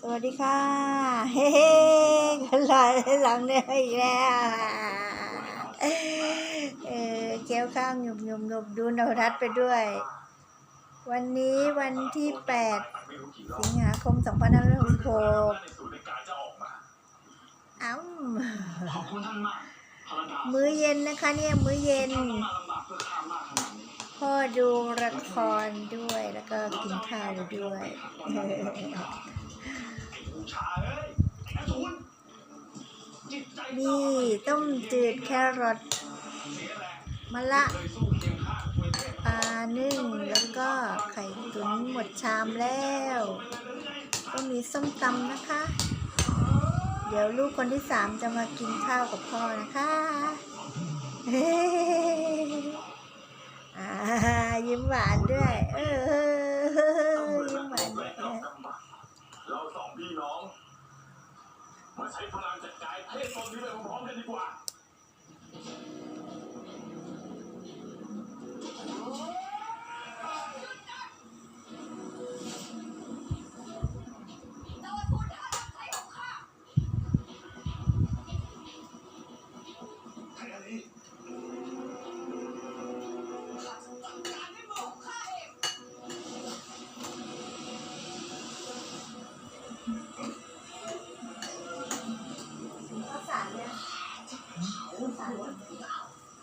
สวัสดีค่ะ เฮ้กันหลายหลังเนี่ยอีกแล้วเออเกี๊ยวข้าวหยุบหยุบหยุบดูนวรัตน์ไปด้วย วันนี้วันที่ 8 สิงหาคม 2566อ้าขอบคุณท่านมากมื้อเย็นนะคะเนี่ย มื้อเย็นพ่อดูละครด้วยแล้วก็กินข้าวด้วย นี่ต้มจืดแครอทมะละเลยสู้เคียงข้างคุยเทพปลานึ่งแล้วก็ไข่ตุ๋นหมดชามแล้ว ก็มีส้มตำนะคะ เดี๋ยวลูกคนที่สามจะมากินข้าวกับพ่อนะคะอ่ายิ้มหวานด้วย เออยิ้มหวานด้วย เราสองพี่น้อง มาใช้พลังจัดการให้ตนนี้ไปพร้อมๆกันดีกว่า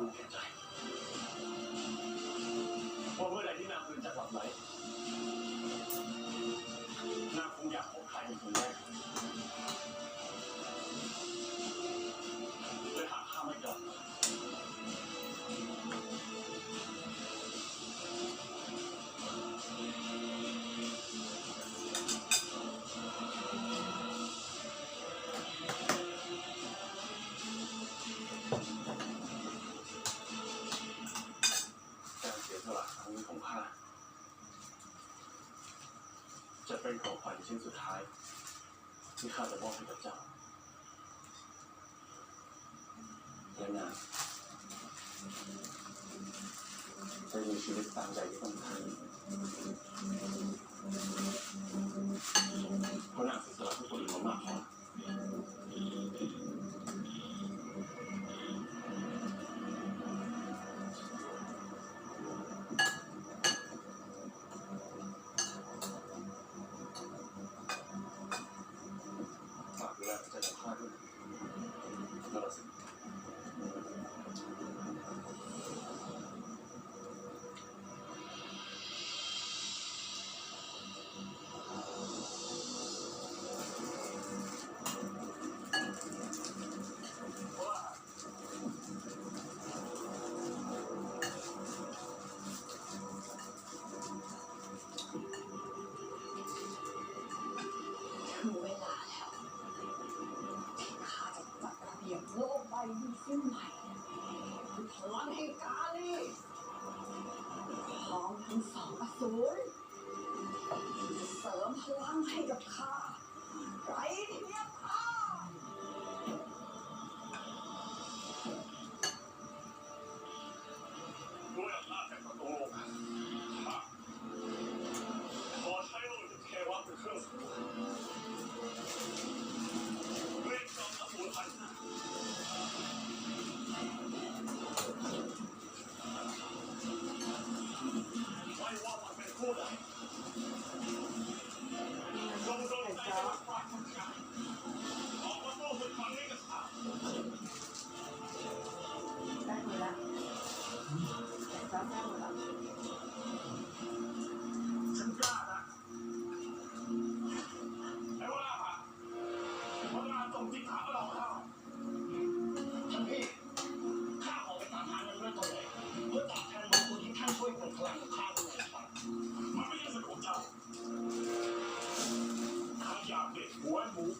ข้า เป็นของขวัญชิ้นสุดท้าย ที่ข้าจะมอบให้กับเจ้าและนางจะมีชีวิตตามใจที่ต้องการเพราะนางเสียสละทุกคนอื่นมามากพอ พลังให้กับข้าไรเทียมทานด้วย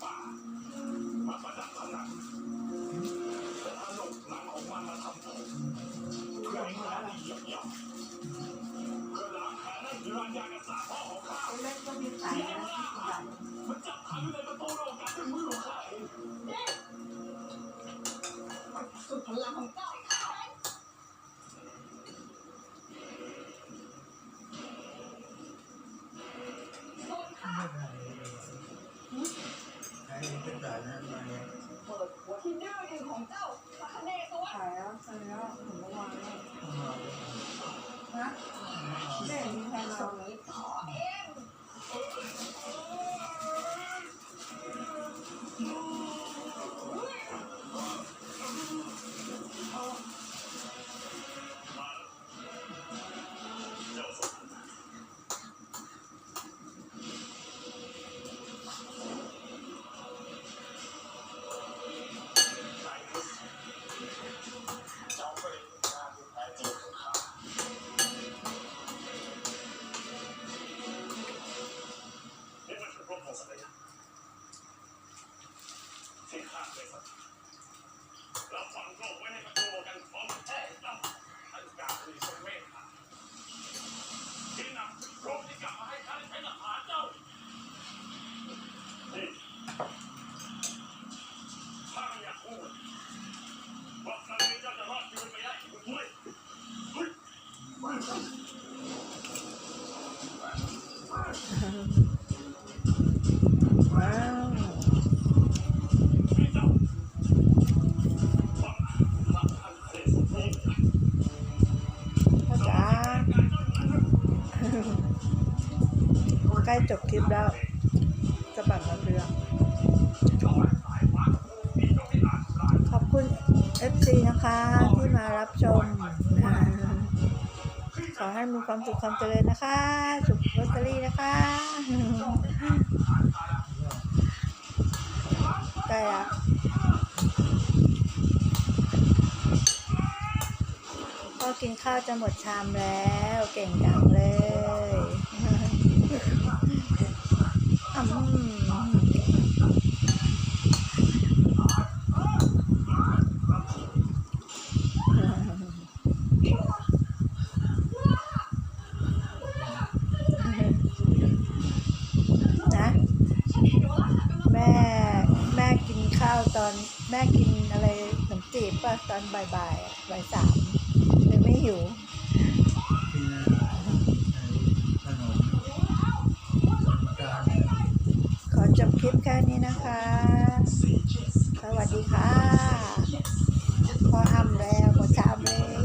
ป่ามาประดับผนังแต่ถ้าลงหนังของมันมาทำผมเพื่อให้ข้าได้หยียบย่ำเพื่อล้างแค้นให้รัญยากัตริย์พ่อของข้าเล่นก็มีสายนม่คุณ เปิดหัวที่ดื้อดึงของเจ้าพระคเนศวะขายแล้วขายแล้วถึงเมื่อวานแล้วมาเลยนะแม่มีแทนเรานี้ขอเอง ล้จบคลิปแล้วจะบั่นวันเรือขอบคุณ FC นะคะที่มารับชมนะขอให้มีความสุขความเจริญนะคะ สุขลอตเตอรี่นะคะใกล้ละก็กินข้าวจะหมดชามแล้ว เก่งจังเลย อืมนะแม่ แม่กินข้าวตอนแม่กินอะไรขนมจีบป่ะตอนบ่ายๆอะบ่ายสามเลยไม่หิว บคลิปแค่นี้นะคะ สวัสดีค่ะ พออ้ำแล้วพอจ้าเลย